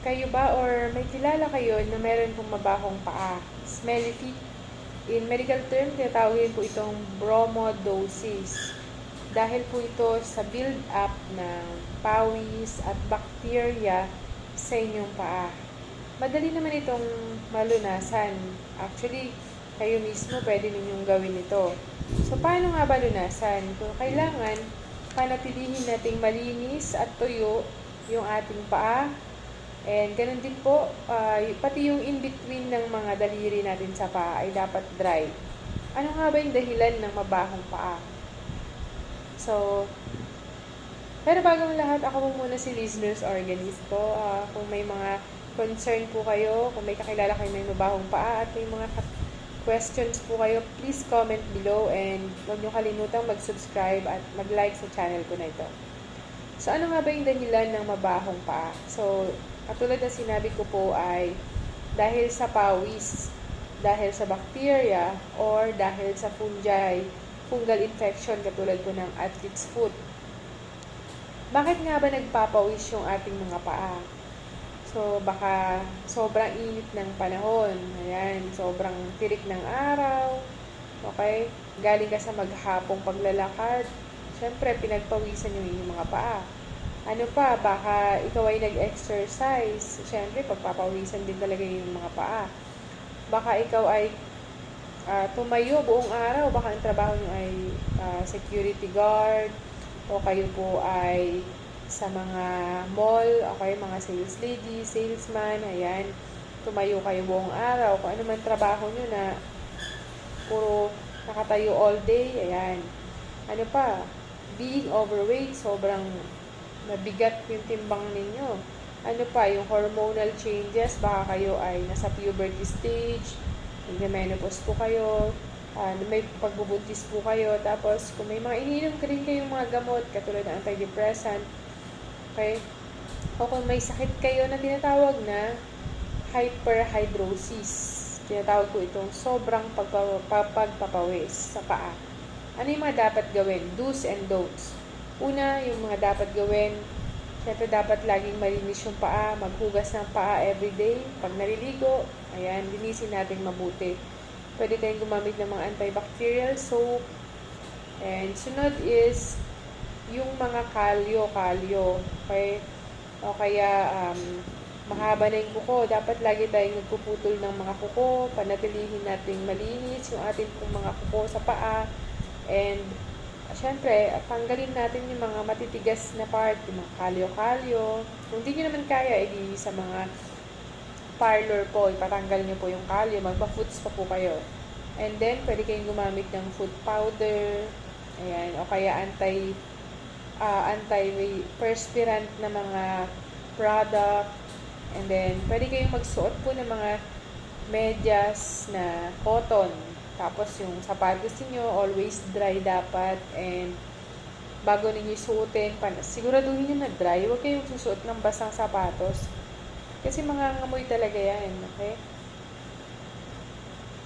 Kayo ba or may kilala kayo na meron pong mabahong paa? Smelly feet? In medical term, tinatawagin po itong bromodosis. Dahil po ito sa build-up ng pawis at bacteria sa inyong paa. Madali naman itong malunasan. Actually, kayo mismo pwede ninyong gawin ito. So, paano nga ba lunasan? Kung kailangan, panatilihin nating malinis at tuyo yung ating paa. And ganun din po, y- pati yung in-between ng mga daliri natin sa paa ay dapat dry. Ano nga ba yung dahilan ng mabahong paa? So, pero bago ang lahat, ako po muna si listeners organist ko. Ah, kung may mga concern po kayo, kung may kakilala kayo may mabahong paa at may mga questions po kayo, please comment below and huwag niyo kalimutang mag-subscribe at mag-like sa channel ko na ito. So, ano nga ba yung dahilan ng mabahong paa? So, katulad na sinabi ko po ay dahil sa pawis, dahil sa bacteria, or dahil sa fungi, fungal infection katulad po ng athlete's foot. Bakit nga ba nagpapawis yung ating mga paa? So, baka sobrang init ng panahon. Ayan, sobrang tirik ng araw. Okay? Galing ka sa maghapong paglalakad. Siyempre, pinagpawisan yung inyong mga paa. Ano pa, baka ikaw ay nag-exercise. Siyempre, pagpapawisan din talaga yung mga paa. Baka ikaw ay ah, tumayo buong araw. Baka ang trabaho nyo ay ah, security guard o kayo po ay sa mga mall, okay, mga sales lady, salesman, ayan, tumayo kayo buong araw, kung ano man trabaho nyo na puro nakatayo all day, ayan. Ano pa, being overweight, sobrang mabigat yung timbang ninyo. Ano pa, yung hormonal changes, baka kayo ay nasa puberty stage, nagme-menopause po kayo, ah, may pagbubuntis po kayo, tapos kung may mga iniinom ka rin kayong mga gamot, katulad ng antidepressant, okay, o kung may sakit kayo na tinatawag na hyperhidrosis, tinatawag ko itong sobrang pagpa- pa- pagpapawis sa paa. Ano yung mga dapat gawin? Do's and don'ts. Una, yung mga dapat gawin, syempre dapat laging malinis yung paa, maghugas ng paa everyday. Pag naliligo, ayan, linisin natin mabuti. Pwede tayong gumamit ng mga antibacterial soap. And sunod is yung mga kalyo-kalyo. Okay? O kaya, um, mahaba na yung kuko. Dapat lagi tayong nagpuputol ng mga kuko. Panatilihin nating malinis yung ating mga kuko sa paa. And, syempre, tanggalin natin yung mga matitigas na part, yung mga kalyo-kalyo. Kung di nyo naman kaya, edi sa mga parlor po, ipatanggal nyo po yung kalyo, magpa-foots pa po kayo. And then, pwede kayong gumamit ng food powder, ayan, o kaya anti, ah, anti-perspirant na mga product. And then, pwede kayong magsuot po ng mga medyas na cotton. Tapos, yung sapatos niyo always dry dapat. And, bago ninyo suotin, siguraduhin nyo na dry. Huwag kayong susuot ng basang sapatos. Kasi mga ngamoy talaga yan, okay?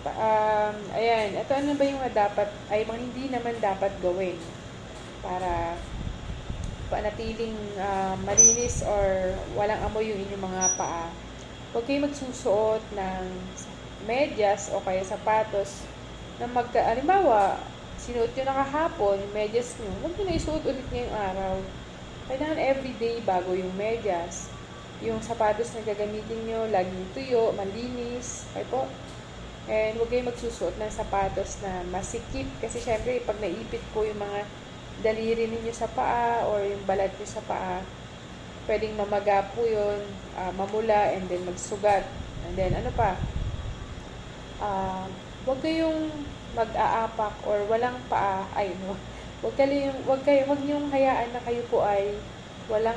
Um, ayan, ito ano ba yung dapat, ay mga hindi naman dapat gawin para panatiling ah, malinis or walang amoy yung inyong mga paa. Huwag kayong magsusuot ng medyas o kaya sapatos na magka, alimbawa, sinuot nyo nakahapon, yung medyas nyo, huwag nyo na isuot ulit ngayong araw. Kailangan everyday bago yung medyas. Yung sapatos na gagamitin nyo, laging tuyo, malinis. Okay po? And huwag kayong magsusuot ng sapatos na masikip. Kasi syempre, pag naipit po yung mga daliri ninyo sa paa or yung balat nyo sa paa, pwedeng mamaga po yun, ah, mamula, and then magsugat. And then ano pa? Ah, huwag kayong mag-aapak or walang paa. Ay, no. Huwag kayong, huwag kayo, huwag niyong hayaan na kayo po ay walang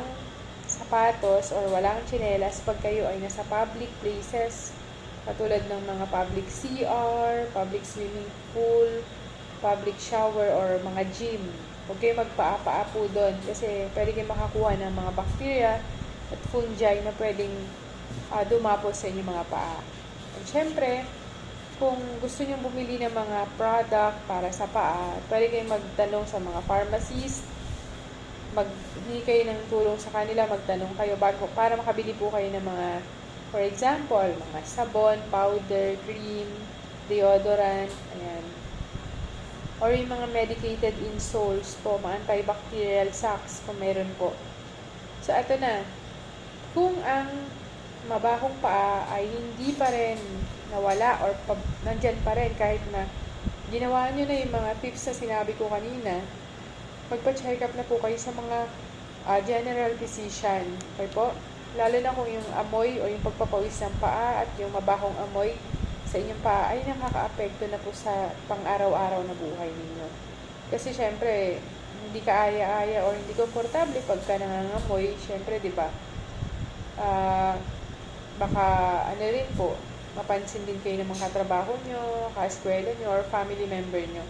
sapatos or walang tsinelas pag kayo ay nasa public places katulad ng mga public CR, public swimming pool, public shower, or mga gym. Huwag kayo magpaa-paa po doon kasi pwede kayo makakuha ng mga bacteria at fungi na pwedeng ah, dumapos sa inyong mga paa. And syempre, kung gusto nyo bumili ng mga product para sa paa, pwede kayong magtanong sa mga pharmacist maghingi kayo ng tulong sa kanila, magtanong kayo bago, para makabili po kayo ng mga, for example, mga sabon, powder, cream, deodorant, ayan. Or yung mga medicated insoles po, mga antibacterial socks kung meron po. So, ito na. Kung ang mabahong paa ay hindi pa rin nawala or pa, nandyan pa rin kahit na ginawa nyo na yung mga tips na sinabi ko kanina, magpa-check up na po kayo sa mga ah, general physician. Okay po? Lalo na kung yung amoy o yung pagpapawis ng paa at yung mabahong amoy sa inyong paa ay nakaka-apekto na po sa pang-araw-araw na buhay ninyo. Kasi syempre, hindi ka aya-aya or hindi komportable pagka nangangamoy, syempre, di ba? Ah, baka ano rin po, mapansin din kayo ng mga katrabaho nyo, kaeskwela nyo, or family member nyo.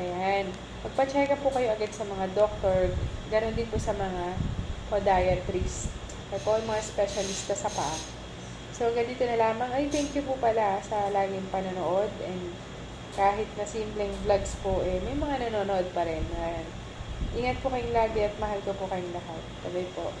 Ayan. Magpa-check up po kayo agad sa mga doctor. Ganon din po sa mga podiatrist. Kaya po, mga specialista sa paa. So, hanggang dito na lamang. Ay, thank you po pala sa laging panonood. And kahit na simpleng vlogs po, eh, may mga nanonood pa rin. Ayan. Ingat po kayong lagi at mahal ko po kayong lahat. Sabay po.